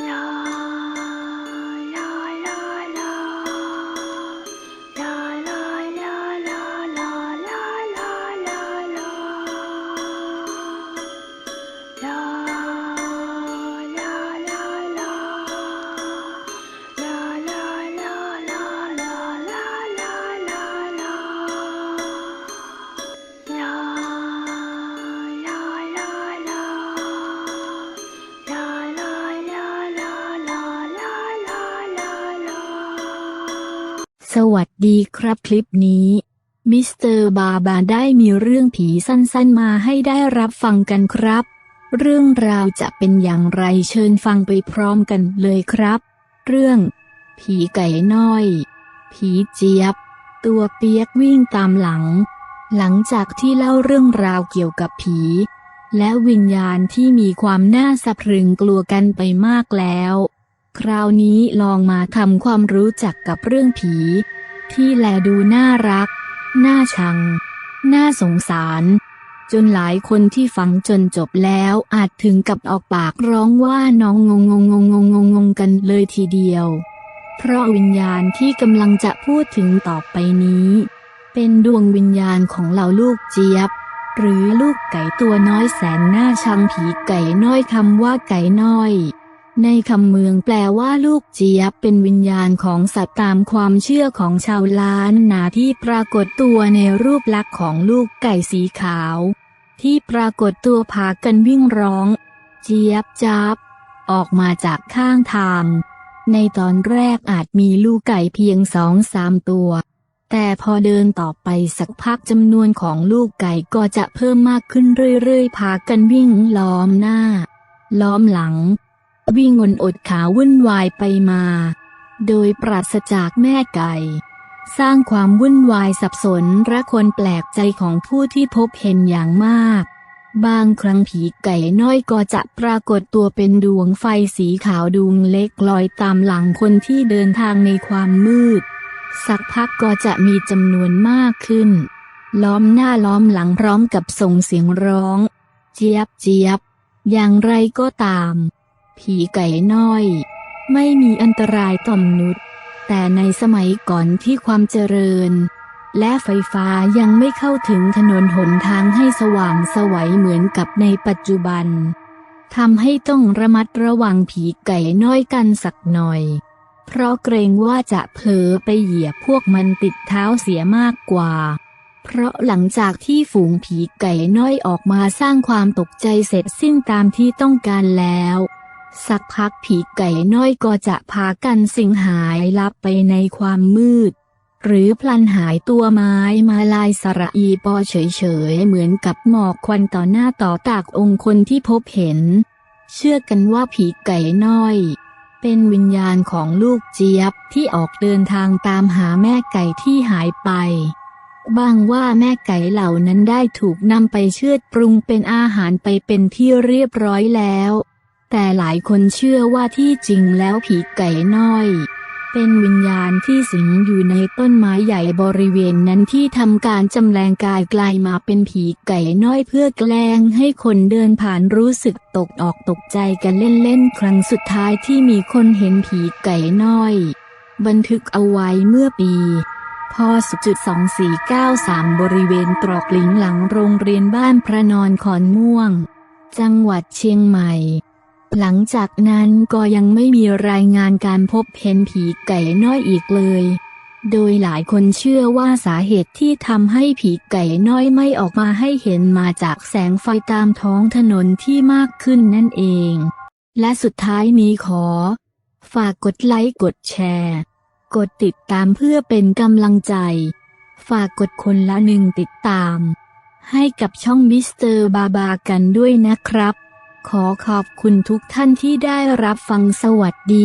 안녕. สวัสดีครับคลิปนี้ มิสเตอร์บาบาได้มีเรื่องผีสั้นๆมาให้ได้รับฟังกันครับ เรื่องราวจะเป็นอย่างไรเชิญฟังไปพร้อมกันเลยครับ เรื่อง ผีไก่น้อย ผีเจี๊ยบ ตัวเปียกวิ่งตามหลัง หลังจากที่เล่าเรื่องราวเกี่ยวกับผี และวิญญาณที่มีความน่าสะพรึงกลัวกันไปมากแล้ว คราวนี้ลองมาทำความรู้จักกับเรื่องผี ที่แลดูน่ารัก น่าชัง น่าสงสาร จนหลายคนที่ฟังจนจบแล้วอาจถึงกับออกปากร้องว่าน้องงงงงงงงงงงกันเลยทีเดียว เพราะวิญญาณที่กำลังจะพูดถึงต่อไปนี้ เป็นดวงวิญญาณของเหล่าลูกเจี๊ยบ หรือลูกไก่ตัวน้อยแสนน่าชังผีไก่น้อยคำว่าไก่น้อย ในคำเมืองแปลว่าลูกเจี๊ยบเป็นวิญญาณของสัตว์ตามความเชื่อของชาวล้านนาที่ปรากฏตัวในรูปลักษณ์ของลูกไก่สีขาว ที่ปรากฏตัวพากันวิ่งร้อง เจี๊ยบจับออกมาจากข้างทาง ในตอนแรกอาจมีลูกไก่เพียงสองสามตัว แต่พอเดินต่อไปสักพักจำนวนของลูกไก่ก็จะเพิ่มมากขึ้นเรื่อยๆ พากันวิ่งล้อมหน้า ล้อมหลัง วิ่งอนอดขาวุ่นวายไปมา โดยปราศจากแม่ไก่ สร้างความวุ่นวายสับสนและคนแปลกใจของผู้ที่พบเห็นอย่างมาก บางครั้งผีไก่น้อยก็จะปรากฏตัวเป็นดวงไฟสีขาวดวงเล็กลอยตามหลังคนที่เดินทางในความมืด สักพักก็จะมีจำนวนมากขึ้น ล้อมหน้าล้อมหลังพร้อมกับส่งเสียงร้อง เจี๊ยบเจี๊ยบอย่างไรก็ตาม ผีไก่น้อย ไม่มีอันตรายต่อมนุษย์ แต่ในสมัยก่อนที่ความเจริญ และไฟฟ้ายังไม่เข้าถึงถนนหนทางให้สว่างสวัยเหมือนกับในปัจจุบันทำให้ต้องระมัดระวังผีไก่น้อยกันสักหน่อย เพราะเกรงว่าจะเผลอไปเหยียบพวกมันติดเท้าเสียมากกว่า เพราะหลังจากที่ฝูงผีไก่น้อยออกมาสร้างความตกใจเสร็จสิ้นตามที่ต้องการแล้ว สักพักผีไก่น้อยก็จะพากันสิงหายลับไปในความมืด หรือพลันหายตัวไม้มาลายสระอีปอเฉยๆเหมือนกับหมอกควันต่อหน้าต่อตากองค์คนที่พบเห็น เชื่อกันว่าผีไก่น้อย เป็นวิญญาณของลูกเจี๊ยบที่ออกเดินทางตามหาแม่ไก่ที่หายไปบ้างว่าแม่ไก่เหล่านั้นได้ถูกนำไปเชือดปรุงเป็นอาหารไปเป็นที่เรียบร้อยแล้ว แต่หลายคนเชื่อว่าที่จริงแล้วผีไก่น้อย เป็นวิญญาณที่สิงอยู่ในต้นไม้ใหญ่บริเวณนั้นที่ทำการจำแรงกายกลายมาเป็นผีไก่น้อยเพื่อแกล้งให้คนเดินผ่านรู้สึกตกออกตกใจกันเล่นๆ ครั้งสุดท้ายที่มีคนเห็นผีไก่น้อย บันทึกเอาไว้เมื่อปีพศ2493 บริเวณตรอกหลิงหลังโรงเรียนบ้านพระนอนขอนม่วง จังหวัดเชียงใหม่ หลังจากนั้นก็ยังไม่มีรายงานการพบเห็นผีไก่น้อยอีกเลย โดยหลายคนเชื่อว่าสาเหตุที่ทำให้ผีไก่น้อยไม่ออกมาให้เห็นมาจากแสงไฟตามท้องถนนที่มากขึ้นนั่นเอง และสุดท้ายนี้ขอ ฝากกดไลค์กดแชร์ กดติดตามเพื่อเป็นกำลังใจ ฝากกดคนละหนึ่งติดตาม ให้กับช่องมิสเตอร์บาบากันด้วยนะครับ ขอขอบคุณทุกท่านที่ได้รับฟังสวัสดี